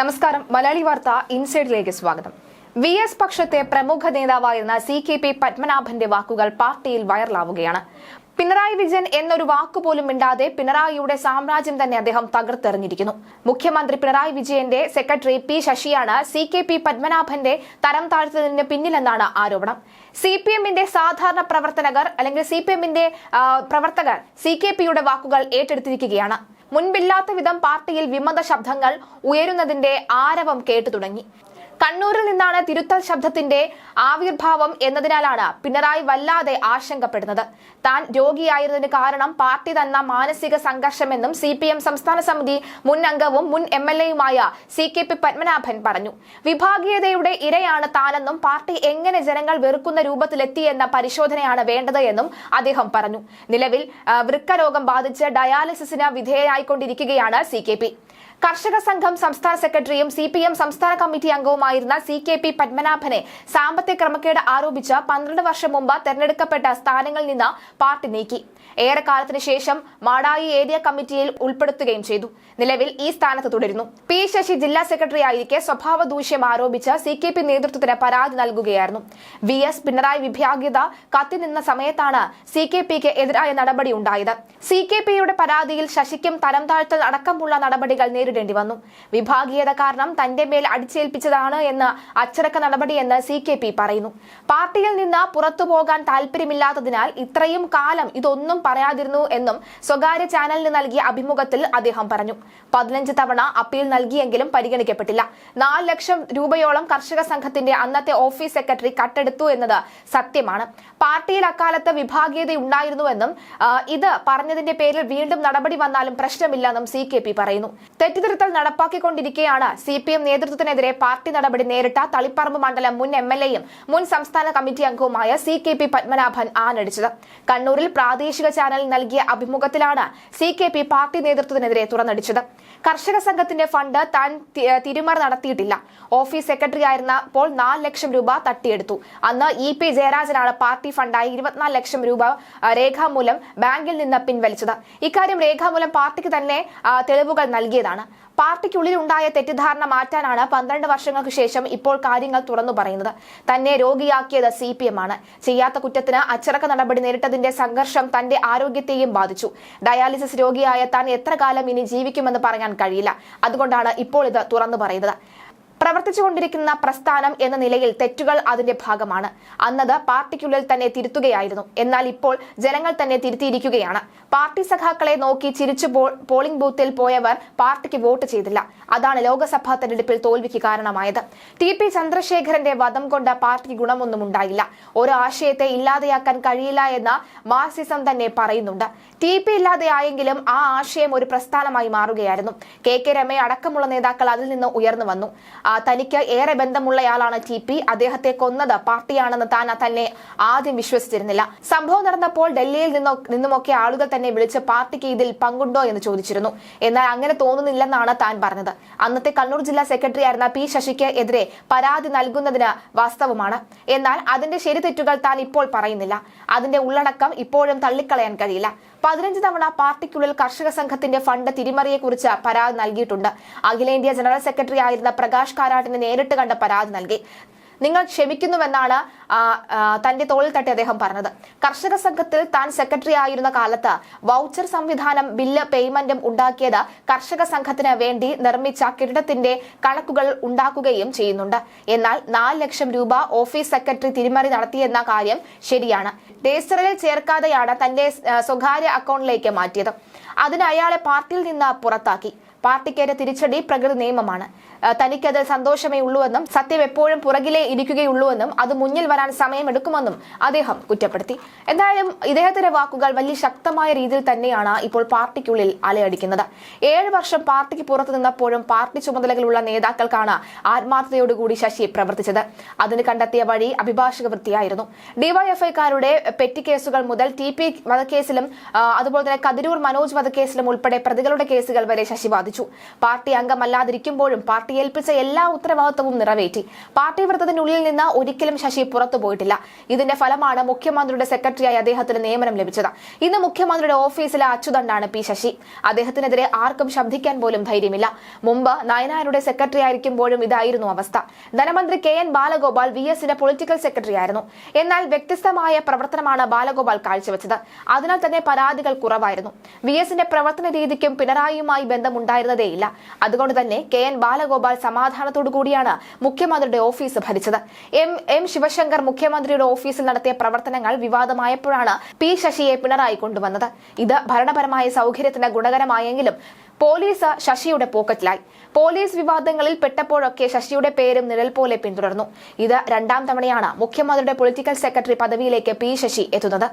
നമസ്കാരം. മലയാളി വാർത്ത ഇൻസൈഡിലേക്ക് സ്വാഗതം. വി എസ് പക്ഷത്തെ പ്രമുഖ നേതാവായിരുന്ന സി കെ പി പത്മനാഭന്റെ വാക്കുകൾ പാർട്ടിയിൽ വൈറലാവുകയാണ്. പിണറായി വിജയൻ എന്നൊരു വാക്കുപോലും മിണ്ടാതെ പിണറായിയുടെ സാമ്രാജ്യം തന്നെ അദ്ദേഹം തകർത്തെറിഞ്ഞിരിക്കുന്നു. മുഖ്യമന്ത്രി പിണറായി വിജയന്റെ സെക്രട്ടറി പി ശശിയാണ് സി കെ പി പത്മനാഭന്റെ തരം താഴ്ത്തതിന് പിന്നിലെന്നാണ് ആരോപണം. സി പി എമ്മിന്റെ സാധാരണ പ്രവർത്തകർ അല്ലെങ്കിൽ സി പി എമ്മിന്റെ പ്രവർത്തകർ സി കെ പിയുടെ വാക്കുകൾ ഏറ്റെടുത്തിരിക്കുകയാണ്. മുൻപില്ലാത്ത വിധം പാർട്ടിയിൽ വിമത ശബ്ദങ്ങൾ ഉയരുന്നതിന്റെ ആരവം കേട്ടു തുടങ്ങി കണ്ണൂരിൽ നിന്നാണ് തിരുത്തൽ ശബ്ദത്തിന്റെ ആവിർഭാവം എന്നതിനാലാണ് പിണറായി വല്ലാതെ ആശങ്കപ്പെടുന്നത്. താൻ രോഗിയായിരുന്നതിന് കാരണം പാർട്ടി തന്ന മാനസിക സംഘർഷമെന്നും സി പി എം സംസ്ഥാന സമിതി മുൻ അംഗവും മുൻ എം എൽ എയുമായ സി കെ പി പത്മനാഭൻ പറഞ്ഞു. വിഭാഗീയതയുടെ ഇരയാണ് താനെന്നും പാർട്ടി എങ്ങനെ ജനങ്ങൾ വെറുക്കുന്ന രൂപത്തിലെത്തിയെന്ന പരിശോധനയാണ് വേണ്ടത് എന്നും അദ്ദേഹം പറഞ്ഞു. നിലവിൽ വൃക്കരോഗം ബാധിച്ച് ഡയാലിസിസിന് വിധേയനായിക്കൊണ്ടിരിക്കുകയാണ് സി കെ പി. കർഷക സംഘം സംസ്ഥാന സെക്രട്ടറിയും സി പി എം സംസ്ഥാന കമ്മിറ്റി അംഗവുമായിരുന്ന സി കെ പി പത്മനാഭനെ സാമ്പത്തിക ക്രമക്കേട് ആരോപിച്ച് പന്ത്രണ്ട് വർഷം മുമ്പ് തെരഞ്ഞെടുക്കപ്പെട്ട സ്ഥാനങ്ങളിൽ നിന്ന് പാർട്ടി നീക്കി. ഏറെക്കാലത്തിന് ശേഷം മാടായി ഏരിയ കമ്മിറ്റിയിൽ ഉൾപ്പെടുത്തുകയും ചെയ്തു. നിലവിൽ ഈ സ്ഥാനത്ത് തുടരുന്നു. പി ശശി ജില്ലാ സെക്രട്ടറി ആയിരിക്കെ സ്വഭാവ ദൂഷ്യം ആരോപിച്ച് സി കെ പി നേതൃത്വത്തിന് പരാതി നൽകുകയായിരുന്നു. വി എസ് പിണറായി വിഭാഗ്യത കത്തിനിന്ന സമയത്താണ് സി കെ പിക്ക് എതിരായ നടപടി ഉണ്ടായത്. സി കെ പിയുടെ പരാതിയിൽ ശശിക്കും തരം താഴ്ത്തൽ അടക്കമുള്ള നടപടികൾ നേരിടേണ്ടി വന്നു. വിഭാഗീയത കാരണം തന്റെ മേൽ അടിച്ചേൽപ്പിച്ചതാണ് എന്ന് അച്ചടക്ക നടപടിയെന്ന് സി കെ പി പറയുന്നു. പാർട്ടിയിൽ നിന്ന് പുറത്തു പോകാൻ താല്പര്യമില്ലാത്തതിനാൽ ഇത്രയും കാലം ഇതൊന്നും പറയാതിരുന്നു എന്നും സ്വകാര്യ ചാനലിന് നൽകിയ അഭിമുഖത്തിൽ അദ്ദേഹം പറഞ്ഞു. പതിനഞ്ച് തവണ അപ്പീൽ നൽകിയെങ്കിലും പരിഗണിക്കപ്പെട്ടില്ല. നാല് ലക്ഷം രൂപയോളം കർഷക സംഘത്തിന്റെ അന്നത്തെ ഓഫീസ് സെക്രട്ടറി കട്ടെടുത്തു എന്നത് സത്യമാണ്. പാർട്ടിയിൽ അക്കാലത്ത് വിഭാഗീയത ഉണ്ടായിരുന്നുവെന്നും ഇത് പറഞ്ഞതിന്റെ പേരിൽ വീണ്ടും നടപടി വന്നാലും പ്രശ്നമില്ലെന്നും സി കെ പി പറയുന്നു. തെറ്റിതിരുത്തൽ നടപ്പാക്കിക്കൊണ്ടിരിക്കെയാണ് സി പി എം നേതൃത്വത്തിനെതിരെ പാർട്ടി നടപടി നേരിട്ട തളിപ്പറമ്പ് മണ്ഡലം മുൻ എം എൽ എയും മുൻ സംസ്ഥാന കമ്മിറ്റി അംഗവുമായ സി കെ പി പത്മനാഭൻ ആനടിച്ചത് കണ്ണൂരിൽ പ്രാദേശിക ചാനൽ നൽകിയ അഭിമുഖത്തിലാണ് സി കെ പി പാർട്ടി നേതൃത്വത്തിനെതിരെ തുറന്നടിച്ചത്. കർഷക സംഘത്തിന്റെ ഫണ്ട് താൻ തിരിമറി നടത്തിയിട്ടില്ല. ഓഫീസ് സെക്രട്ടറി ആയിരുന്നപ്പോൾ നാല് ലക്ഷം രൂപ തട്ടിയെടുത്തു. അന്ന് ഇ പി ജയരാജനാണ് പാർട്ടി ഫണ്ടായി ഇരുപത്തിനാല് ലക്ഷം രൂപ രേഖാമൂലം ബാങ്കിൽ നിന്ന് പിൻവലിച്ചത്. ഇക്കാര്യം രേഖാമൂലം പാർട്ടിക്ക് തന്നെ തെളിവുകൾ നൽകിയതാണ്. പാർട്ടിക്കുള്ളിൽ ഉണ്ടായ തെറ്റിദ്ധാരണ മാറ്റാനാണ് പന്ത്രണ്ട് വർഷങ്ങൾക്ക് ശേഷം ഇപ്പോൾ കാര്യങ്ങൾ തുറന്നു പറയുന്നത്. തന്നെ രോഗിയാക്കിയത് സി പി എം ആണ് ചെയ്യാത്ത കുറ്റത്തിന് അച്ചടക്ക നടപടി നേരിട്ടതിന്റെ സംഘർഷം തന്റെ ആരോഗ്യത്തെയും ബാധിച്ചു. ഡയാലിസിസ് രോഗിയായ താൻ എത്ര കാലം ഇനി ജീവിക്കുമെന്ന് പറയാൻ കഴിയില്ല. അതുകൊണ്ടാണ് ഇപ്പോൾ ഇത് തുറന്നു പറയുന്നത്. പ്രവർത്തിച്ചുകൊണ്ടിരിക്കുന്ന പ്രസ്ഥാനം എന്ന നിലയിൽ തെറ്റുകൾ അതിന്റെ ഭാഗമാണ്. അന്നത് പാർട്ടിക്കുള്ളിൽ തന്നെ തിരുത്തുകയായിരുന്നു. എന്നാൽ ഇപ്പോൾ ജനങ്ങൾ തന്നെ തിരുത്തിയിരിക്കുകയാണ്. പാർട്ടി സഖാക്കളെ നോക്കി ചിരിച്ചു പോളിംഗ് ബൂത്തിൽ പോയവർ പാർട്ടിക്ക് വോട്ട് ചെയ്തില്ല. അതാണ് ലോക്സഭാ തെരഞ്ഞെടുപ്പിൽ തോൽവിക്ക് കാരണമായത്. ടി പി ചന്ദ്രശേഖരന്റെ വധം കൊണ്ട് പാർട്ടിക്ക് ഗുണമൊന്നും ഉണ്ടായില്ല. ഒരു ആശയത്തെ ഇല്ലാതെയാക്കാൻ കഴിയില്ല എന്ന മാർസിസം തന്നെ പറയുന്നുണ്ട്. ടി പി ഇല്ലാതെയായെങ്കിലും ആ ആശയം ഒരു പ്രസ്ഥാനമായി മാറുകയായിരുന്നു. കെ കെ രമയ അടക്കമുള്ള നേതാക്കൾ അതിൽ നിന്ന് ഉയർന്നു വന്നു. തനിക്ക് ഏറെ ബന്ധമുള്ളയാളാണ് ടി പി. അദ്ദേഹത്തെ കൊന്നത് പാർട്ടിയാണെന്ന് താൻ തന്നെ ആദ്യം വിശ്വസിച്ചിരുന്നില്ല. സംഭവം നടന്നപ്പോൾ ഡൽഹിയിൽ നിന്നോ നിന്നുമൊക്കെ ആളുകൾ തന്നെ വിളിച്ച് പാർട്ടിക്ക് ഇതിൽ പങ്കുണ്ടോ എന്ന് ചോദിച്ചിരുന്നു. എന്നാൽ അങ്ങനെ തോന്നുന്നില്ലെന്നാണ് താൻ പറഞ്ഞത്. അന്നത്തെ കണ്ണൂർ ജില്ലാ സെക്രട്ടറി ആയിരുന്ന പി ശശിക്ക് എതിരെ പരാതി നൽകുന്നതിന് വാസ്തവമാണ്. എന്നാൽ അതിന്റെ ശരി തെറ്റുകൾ താൻ ഇപ്പോൾ പറയുന്നില്ല. അതിന്റെ ഉള്ളടക്കം ഇപ്പോഴും തള്ളിക്കളയാൻ കഴിയില്ല. പതിനഞ്ച് തവണ പാർട്ടിക്കുള്ളിൽ കർഷക സംഘത്തിന്റെ ഫണ്ട് തിരിമറിയെക്കുറിച്ച് പരാതി നൽകിയിട്ടുണ്ട്. അഖിലേന്ത്യാ ജനറൽ സെക്രട്ടറി ആയിരുന്ന പ്രകാശ് കാരാട്ടിന് നേരിട്ട് കണ്ട പരാതി നൽകി. നിങ്ങൾ ക്ഷമിക്കുന്നുവെന്നാണ് തന്റെ തോളിൽ തട്ടി അദ്ദേഹം പറഞ്ഞത്. കർഷക സംഘത്തിൽ താൻ സെക്രട്ടറി ആയിരുന്ന കാലത്ത് വൗച്ചർ സംവിധാനം ബില്ല് പേയ്മെന്റും ഉണ്ടാക്കിയത് കർഷക സംഘത്തിന് വേണ്ടി നിർമ്മിച്ച കെട്ടിടത്തിന്റെ കണക്കുകൾ ഉണ്ടാക്കുകയും ചെയ്യുന്നുണ്ട്. എന്നാൽ നാല് ലക്ഷം രൂപ ഓഫീസ് സെക്രട്ടറി തിരിമറി നടത്തിയെന്ന കാര്യം ശരിയാണ്. രജിസ്റ്ററിൽ ചേർക്കാതെയാണ് തന്റെ സ്വകാര്യ അക്കൗണ്ടിലേക്ക് മാറ്റിയത്. അതിന് അയാളെ പാർട്ടിയിൽ നിന്ന് പുറത്താക്കി. പാർട്ടിക്കേറ്റ തിരിച്ചടി പ്രകൃതി നിയമമാണ്. തനിക്കത് സന്തോഷമേ ഉള്ളൂവെന്നും സത്യം എപ്പോഴും പുറകിലേ ഇരിക്കുകയുള്ളൂവെന്നും അത് മുന്നിൽ വരാൻ സമയമെടുക്കുമെന്നും അദ്ദേഹം കുറ്റപ്പെടുത്തി. എന്തായാലും ഇദ്ദേഹത്തിന്റെ വാക്കുകൾ വലിയ ശക്തമായ രീതിയിൽ തന്നെയാണ് ഇപ്പോൾ പാർട്ടിക്കുള്ളിൽ അലയടിക്കുന്നത്. ഏഴ് വർഷം പാർട്ടിക്ക് പുറത്തു നിന്നപ്പോഴും പാർട്ടി ചുമതലകളുള്ള നേതാക്കൾക്കാണ് ആത്മാർത്ഥതയോടുകൂടി ശശി പ്രവർത്തിച്ചത്. അതിന് കണ്ടെത്തിയ വഴി അഭിഭാഷക വൃത്തിയായിരുന്നു. ഡിവൈഎഫ്ഐക്കാരുടെ പെറ്റി കേസുകൾ മുതൽ ടി പി വധക്കേസിലും അതുപോലെ തന്നെ കതിരൂർ മനോജ് വധക്കേസിലും ഉൾപ്പെടെ പ്രതികളുടെ കേസുകൾ വരെ ശശി സാധിച്ചു പാർട്ടി അംഗമല്ലാതിരിക്കുമ്പോഴും പാർട്ടി ഏൽപ്പിച്ച എല്ലാ ഉത്തരവാദിത്വവും നിറവേറ്റി. പാർട്ടി വൃത്തത്തിനുള്ളിൽ നിന്ന് ഒരിക്കലും ശശി പുറത്തുപോയിട്ടില്ല ഇതിന്റെ ഫലമാണ് മുഖ്യമന്ത്രിയുടെ സെക്രട്ടറിയായി അദ്ദേഹത്തിന് നിയമനം ലഭിച്ചത്. ഇന്ന് മുഖ്യമന്ത്രിയുടെ ഓഫീസിലെ അച്ചുതണ്ടാണ് പി ശശി. അദ്ദേഹത്തിനെതിരെ ആർക്കും ശബ്ദിക്കാൻ പോലും ധൈര്യമില്ല. മുമ്പ് നയനാരുടെ സെക്രട്ടറി ആയിരിക്കുമ്പോഴും ഇതായിരുന്നു അവസ്ഥ. ധനമന്ത്രി കെ എൻ ബാലഗോപാൽ വി എസിന്റെ പൊളിറ്റിക്കൽ സെക്രട്ടറി ആയിരുന്നു എന്നാൽ വ്യത്യസ്തമായ പ്രവർത്തനമാണ് ബാലഗോപാൽ കാഴ്ചവെച്ചത്. അതിനാൽ തന്നെ പരാതികൾ കുറവായിരുന്നു. വി എസിന്റെ പ്രവർത്തന രീതിക്കും പിണറായിയുമായി ബന്ധമുണ്ടായിരുന്നതേയില്ല അതുകൊണ്ട് തന്നെ കെ എൻ ബാലഗോപാൽ സമാധാനത്തോടു കൂടിയാണ് മുഖ്യമന്ത്രിയുടെ ഓഫീസ് ഭരിച്ചത്. എം എം ശിവശങ്കർ മുഖ്യമന്ത്രിയുടെ ഓഫീസിൽ നടത്തിയ പ്രവർത്തനങ്ങൾ വിവാദമായപ്പോഴാണ് പി ശശിയെ പിണറായി കൊണ്ടുവന്നത്. ഇത് ഭരണപരമായ സൗകര്യത്തിന് ഗുണകരമായെങ്കിലും പോലീസ് ശശിയുടെ പോക്കറ്റിലായി. പോലീസ് വിവാദങ്ങളിൽ പെട്ടപ്പോഴൊക്കെ ശശിയുടെ പേരും നിഴൽ പോലെ പിന്തുടർന്നു. ഇത് രണ്ടാം തവണയാണ് മുഖ്യമന്ത്രിയുടെ പൊളിറ്റിക്കൽ സെക്രട്ടറി പദവിയിലേക്ക് പി ശശി എത്തുന്നത്.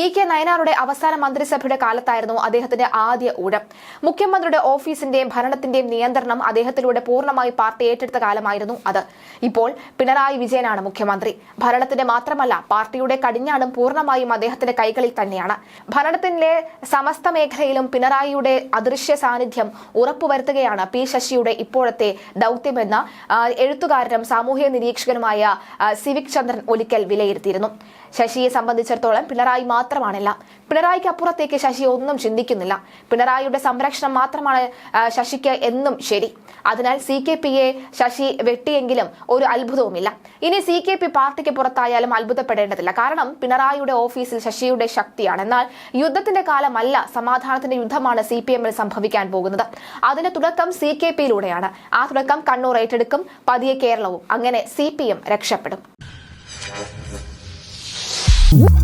ഇ കെ നയനാറുടെ അവസാന മന്ത്രിസഭയുടെ കാലത്തായിരുന്നു അദ്ദേഹത്തിന്റെ ആദ്യ ഊഴം. മുഖ്യമന്ത്രിയുടെ ഓഫീസിന്റെയും ഭരണത്തിന്റെയും നിയന്ത്രണം അദ്ദേഹത്തിലൂടെ പൂർണമായി പാർട്ടി ഏറ്റെടുത്ത കാലമായിരുന്നു അത്. ഇപ്പോൾ പിണറായി വിജയനാണ് മുഖ്യമന്ത്രി. ഭരണത്തിന്റെ മാത്രമല്ല പാർട്ടിയുടെ കടിഞ്ഞാണും പൂർണമായും അദ്ദേഹത്തിന്റെ കൈകളിൽ തന്നെയാണ്. ഭരണത്തിന്റെ സമസ്ത മേഖലയിലും പിണറായിയുടെ അദൃശ്യ സാന്നിധ്യം ഉറപ്പുവരുത്തുകയാണ് പി ശശിയുടെ ഇപ്പോഴത്തെ ദൗത്യമെന്ന് എഴുത്തുകാരനും സാമൂഹ്യ നിരീക്ഷകനുമായ സിവിക് ചന്ദ്രൻ ഒലിക്കൽ വിലയിരുത്തിയിരുന്നു. ശശിയെ സംബന്ധിച്ചിടത്തോളം പിണറായി മാത്രമാണില്ല. പിണറായിക്ക് അപ്പുറത്തേക്ക് ശശി ഒന്നും ചിന്തിക്കുന്നില്ല. പിണറായിയുടെ സംരക്ഷണം മാത്രമാണ് ശശിക്ക് എന്നും ശരി. അതിനാൽ സി കെ പിയെ ശശി വെട്ടിയെങ്കിലും ഒരു അത്ഭുതവുമില്ല. ഇനി സി കെ പി പാർട്ടിക്ക് പുറത്തായാലും അത്ഭുതപ്പെടേണ്ടതില്ല. കാരണം പിണറായിയുടെ ഓഫീസിൽ ശശിയുടെ ശക്തിയാണ്. എന്നാൽ യുദ്ധത്തിന്റെ കാലമല്ല സമാധാനത്തിന്റെ യുദ്ധമാണ് സി പി എമ്മിൽ സംഭവിക്കാൻ പോകുന്നത്. അതിന്റെ തുടക്കം സി കെ പിയിലൂടെയാണ്. ആ തുടക്കം കണ്ണൂർ ഏറ്റെടുക്കും പതിയെ കേരളവും. അങ്ങനെ സി പി എം രക്ഷപ്പെടും. Ooh.